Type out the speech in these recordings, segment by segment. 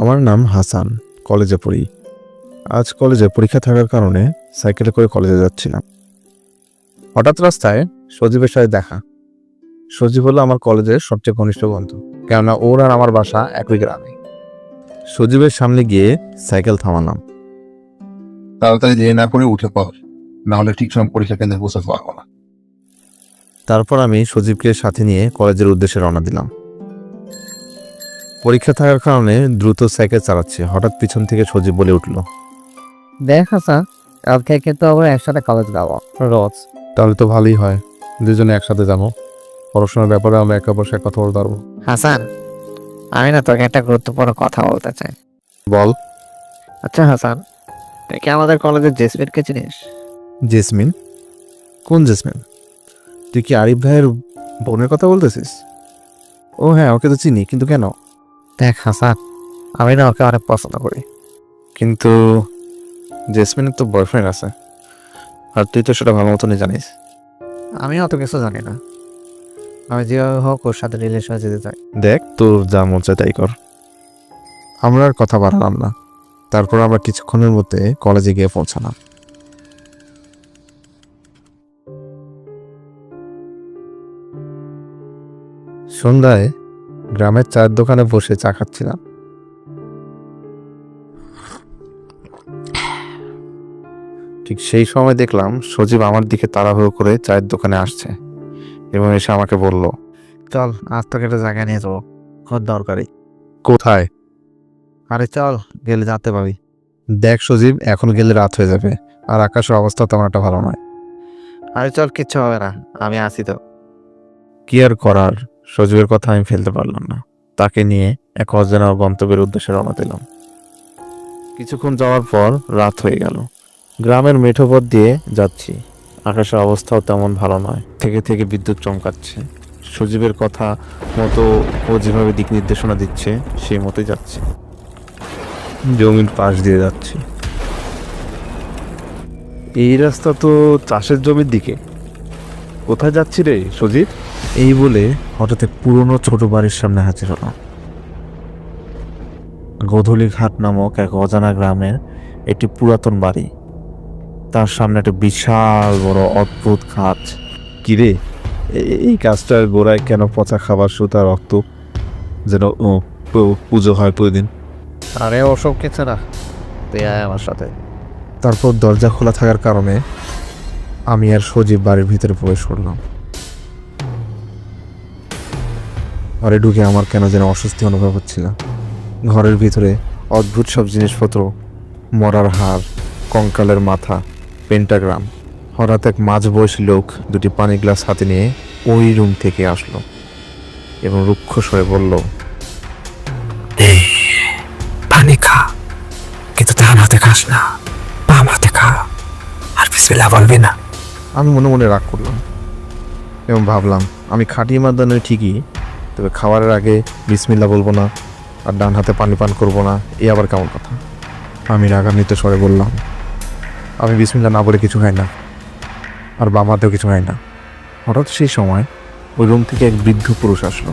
আমার নাম হাসান কলেজে পড়ি। আজ কলেজে পরীক্ষা থাকার কারণে সাইকেলে করে কলেজে যাচ্ছিলাম। হঠাৎ রাস্তায় সজীবের সাথে দেখা। সজীব হলো আমার কলেজের সবচেয়ে ঘনিষ্ঠ বন্ধু কেননা ওর আর আমার বাসা একই গ্রামে। সজীবের সামনে গিয়ে সাইকেল থামালাম। তাড়াতাড়ি দেরি না করে উঠে পড় না হলে ঠিক সময় পরীক্ষা কেন্দ্রে বসে পারব না। তারপর আমি সজীবকে সাথে নিয়ে কলেজের উদ্দেশ্যে রওনা দিলাম। পরীক্ষা থাকার কারণে দ্রুত সাইকেল চালাচ্ছে। হঠাৎ পিছন থেকে সজীব বলে উঠল দেখ হাসান কালকে কিন্তু আমরা একসাথে কলেজ যাব রোজ। তাহলে তো ভালোই হয় দুজনে একসাথে যাব। পড়াশোনার ব্যাপারে আমরা একে অপর সাথে কথা বলতে পারব। হাসান আমি না তোকে একটা গুরুত্বপূর্ণ কথা বলতে চাই। বল। আচ্ছা হাসান তুই কি আমাদের কলেজের জেসমিনকে চিনিস? জেসমিন? কোন জেসমিন? তুই কি আরিফ ভাইয়ের বোনের কথা বলতেছিস? ও হ্যাঁ ওকে তো চিনি কিন্তু কেন? দেখ হাসান আমি না ওকে অনেক পছন্দ করি। কিন্তু জেসমিনের তো বয়ফ্রেন্ড আছে আর তুই তো সেটা ভালো মতনই জানিস। আমি অত কিছু জানি না। আমি যেভাবে হোক ওর সাথে রিলেশনে যেতে চাই। দেখ তোর যা মন চায় তাই কর। আমরা আর কথা বাড়ালাম না। তারপর আমরা কিছুক্ষণের মধ্যে কলেজে গিয়ে পৌঁছালাম। সন্ধ্যায় গ্রামের চায়ের দোকানে বসে চা খাচ্ছিলাম। ঠিক সেই সময় দেখলাম সজীব আমার দিকে তাড়াহুড়ো করে চায়ের দোকানে আসছে এবং এসে আমাকে বলল চল আজ তোকে একটা জায়গায় নিয়ে যাব। খুব দরকারি। কোথায়? আরে চল গেলে যেতে পাবি। দেখ সজীব এখন গেলে রাত হয়ে যাবে আর আকাশের অবস্থা তেমন একটা ভালো নয়। আরে চল কিচ্ছু হবে না আমি আসি তো। কি আর করার? সজীবের কথা আমি ফেলতে পারলাম না। তাকে নিয়ে এক অজানা গন্তব্যের উদ্দেশ্যে রওনা দিলাম। কিছুক্ষণ যাওয়ার পর রাত হয়ে গেল। গ্রামের মেঠো পথ দিয়ে যাচ্ছি। আকাশের অবস্থাও তেমন ভালো নয়। থেকে থেকে বিদ্যুৎ চমকাচ্ছে। সজীবের কথা মতো ও যেভাবে দিক নির্দেশনা দিচ্ছে, সেই মতোই যাচ্ছে। জমির পাশ দিয়ে যাচ্ছি। এই রাস্তা তো চাষের জমির দিকে। কোথায় যাচ্ছি রে, সজীব? এই বলে হঠাৎ এক পুরনো ছোট বাড়ির সামনে হাজির হলাম গোধূলি ঘাট নামক এক অজানা গ্রামের একটি পুরাতন বাড়ি। তার সামনে একটা বিশাল বড় অদ্ভুত খাঁচ কিরে এই কাজটার গোড়ায় কেন পচা খাবার সুতা রক্ত যেন ও, পুজো হয় প্রতিদিন? আরে ওসব কিছু না। তুই আয় আমার সাথে। তারপর দরজা খোলা থাকার কারণে আমি আর সজীব বাড়ির ভিতরে প্রবেশ করলাম। ঘরে ঢুকে আমার কেন যেন অস্বস্তি অনুভব হচ্ছিল। ঘরের ভিতরে অদ্ভুত সব জিনিসপত্র মরার হার কঙ্কালের মাথা পেন্টাগ্রাম হঠাৎ এক মাঝ বয়সী লোক দুটি পানি গ্লাস হাতে নিয়ে ওই রুম থেকে আসলো এবং রুক্ষ স্বরে বলল পানি খা কিন্তু ডান হাতে খাস না বাম হাতে খা আর বিসমিল্লা বলবি না। আমি মনে মনে রাগ করলাম এবং ভাবলাম আমি খাটিয়ে মাদানে ঠিকই তবে খাওয়ারের আগে বিসমিল্লা বলব না আর ডান হাতে পানি পান করব না এ আবার কেমন কথা? আমি রাগান্বিত স্বরে বললাম আমি বিসমিল্লা না বলে কিছু খাই না আর বাম হাতেও কিছু খাই না। হঠাৎ সেই সময় ওই রুম থেকে এক বৃদ্ধ পুরুষ আসলো।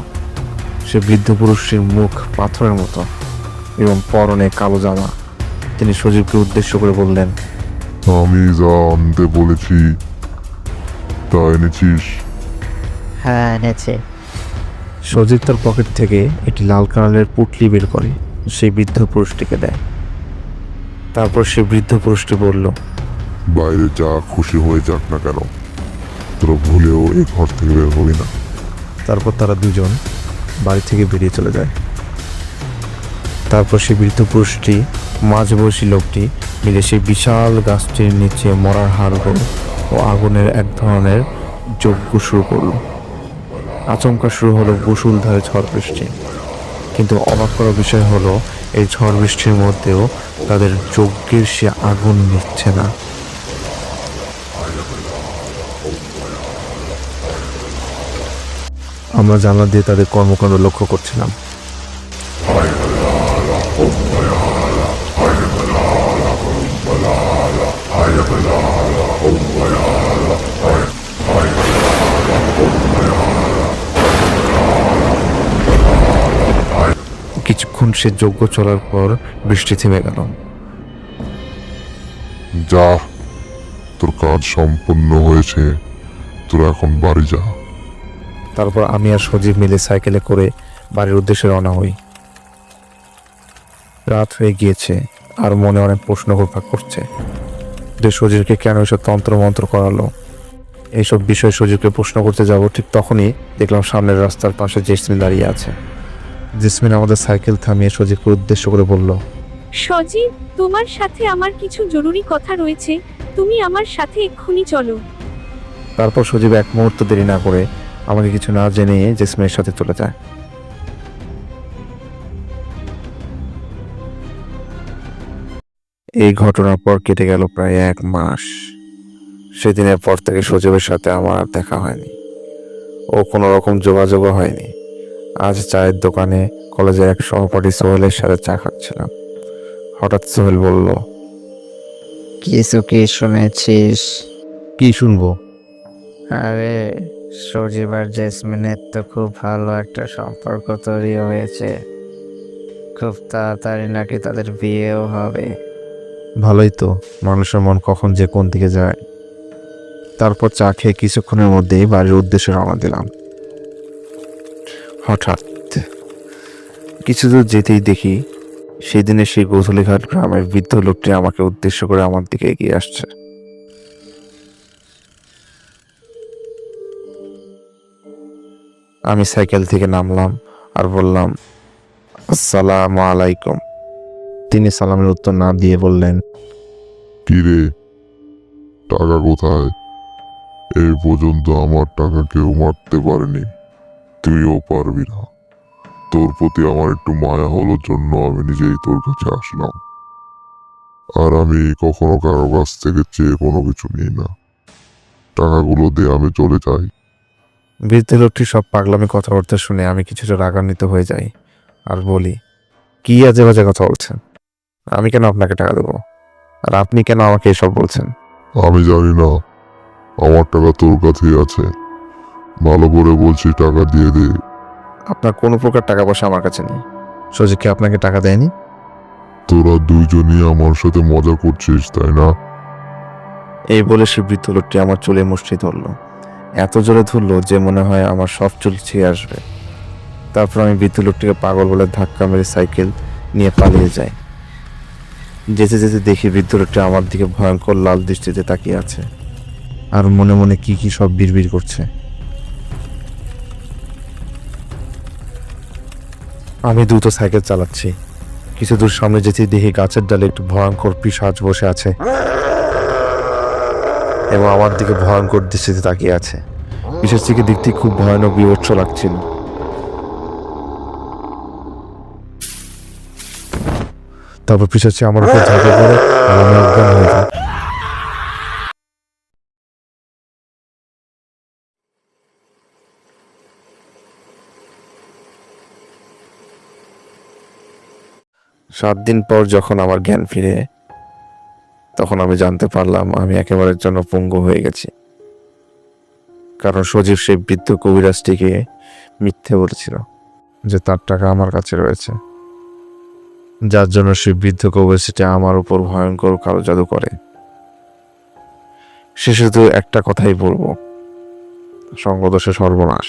সে বৃদ্ধ পুরুষটির মুখ পাথরের মতো এবং পরনে কালো জামা। তিনি সজীবকে উদ্দেশ্য করে বললেন আমি যা আনতে বলেছি তা এনেছিস? হ্যাঁ এনেছে। সজীব তার পকেট থেকে একটি লাল কালারের পুটলি বের করে। সেই বৃদ্ধ পুরুষটিকে দেয়। তারপর সে বৃদ্ধ পুরুষটি বলল বাইরে যা খুশি হয়ে যাক না কেন তোরা ভুলেও এই ঘর থেকে বের হবি না। তারপর তারা দুজন বাড়ি থেকে বেরিয়ে চলে যায়। তারপর সেই বৃদ্ধ পুরুষটি মাঝবয়সী লোকটি মিলে সেই বিশাল গাছটির নিচে মরার হাড়গোড় ও আগুনের এক ধরনের যজ্ঞ শুরু করল। আচমকা শুরু হলো বসুলধারে ঝড় বৃষ্টি। কিন্তু অবাক করা বিষয় হলো, এই ঝড় বৃষ্টির মধ্যেও তাদের যজ্ঞের সে আগুন নিচ্ছে না। আমরা জানলা দিয়ে তাদের কর্মকাণ্ড লক্ষ্য করছিলাম। সে যোগ্য চলার পর বৃষ্টি থেমে গেল। যা তোর কাজ সম্পূর্ণ হয়েছে। তোরা এখন বাড়ি যা। তারপর আমি আর সজীব মিলে সাইকেলে করে বাড়ির উদ্দেশ্যে রওনা হই। রাত হয়ে গিয়েছে আর মনে অনেক প্রশ্ন ঘুরপাক করছে। যে সজীবকে কেন এসব তন্ত্র মন্ত্র করালো? এইসব বিষয়ে সজীবকে প্রশ্ন করতে যাব ঠিক তখনই দেখলাম সামনের রাস্তার পাশে জেসমিন দাঁড়িয়ে আছে। জেসমিন আমাদের সাইকেল থামিয়ে সজীবকে উদ্দেশ্য করে বলল সজীব তোমার সাথে আমার কিছু জরুরি কথা রয়েছে। তুমি আমার সাথে এক্ষুনি চলো। তারপর সজীব এক মুহূর্ত দেরি না করে আমাকে কিছু না জেনে জেসমিনের সাথে চলে যায়। এই ঘটনার পর কেটে গেল প্রায় এক মাস। সেদিনের পর থেকে সজীবের সাথে আমার আর দেখা হয়নি। ও কোনো রকম যোগাযোগও হয়নি। আজ চায়ের দোকানে কলেজের এক সহপাঠী সোহেলের সাথে চা খাচ্ছিলাম। হঠাৎ সোহেল বলল কিছু কি শুনেছিস? কি শুনব? আরে সজীব আর জেসমিনের তো খুব ভালো একটা সম্পর্ক তৈরি হয়েছে। খুব তাড়াতাড়ি নাকি তাদের বিয়েও হবে। ভালোই তো মানুষের মন কখন যে কোন দিকে যায়। তারপর চা খেয়ে কিছুক্ষণের মধ্যেই বাড়ির উদ্দেশ্যে রওনা দিলাম। হঠাৎ কিছু দূর যেতেই দেখি সেই দিনে সেই গোধূলিঘাট গ্রামের বৃদ্ধ লোকটি আমাকে উদ্দেশ্য করে আমার দিকে এগিয়ে আসছে। আমি সাইকেল থেকে নামলাম আর বললাম, আসসালামু আলাইকুম। তিনি সালামের উত্তর না দিয়ে বললেন, কি রে? টাকা কোথায়? এই পর্যন্ত আমার টাকা কেউ মারতে পারেনি। তুইও পারবি না। তোর প্রতি আমার একটু মায়া হলোর জন্য আমি নিজেই তোর কাছে আসলাম। আর আমি কখনো কারও কাছ থেকে চেয়ে কোনো কিছু নিই না। টাকাগুলো দিয়ে আমি চলে যাই। বৃদ্ধ লোকটি সব পাগলামি কথাবার্তা শুনে আমি কিছুটা রাগান্বিত হয়ে যাই আর বলি কি আজে বাজে কথা বলছেন? আমি কেন আপনাকে টাকা দেবো? আর আপনি কেন আমাকে এসব বলছেন? আমি জানি না। আমার টাকা তোর কাছেই আছে। ভালো করে বলছি টাকা দিয়ে দে। আপনার কোনো প্রকার টাকা পয়সা আমার কাছে নেই। সজিককে আপনাকে টাকা দেয়নি? তোরা দুইজনই আমার সাথে মজা করছিস তাই না? এই বলে সে বৃদ্ধ লোকটি আমার চুলে মুষ্টি ধরলো। এত জোরে ধরলো যে মনে হয় আমার সব চুল ছিঁড়ে আসবে। তারপর আমি বৃদ্ধ লোকটিকে পাগল বলে ধাক্কা মেরে সাইকেল নিয়ে পালিয়ে যাই। যেতে যেতে দেখি বৃদ্ধ লোকটি আমার দিকে ভয়ঙ্কর লাল দৃষ্টিতে তাকিয়ে আছে। আর মনে মনে কি কি সব বিড়বিড় করছে। আমি দ্রুত সাইকেল চালাচ্ছি। কিছু দূর সামনে যেতে দেখি গাছের ডালে একটু ভয়ঙ্কর পিসাজ বসে আছে এবং আমার দিকে ভয়ঙ্কর দৃষ্টিতে তাকিয়ে আছে। থেকে দিকটি খুব ভয়ানক বিভৎস লাগছিল। তারপর পিছাচ্ছি আমার উপর ঝাঁপে পড়ে আমি অজ্ঞান হয়ে যাই। সাত দিন পর যখন আমার জ্ঞান ফিরে, তখন আমি জানতে পারলাম আমি একেবারের জন্য পঙ্গু হয়ে গেছি। কারণ সজীব সেই বৃদ্ধ কবিরাজটিকে মিথ্যে বলেছিল যে তার টাকা আমার কাছে রয়েছে। যার জন্য সেই বৃদ্ধ কবিরাজটি আমার উপর ভয়ঙ্কর কালো জাদু করে। সে শুধু একটা কথাই বলব সঙ্গদোষে সর্বনাশ।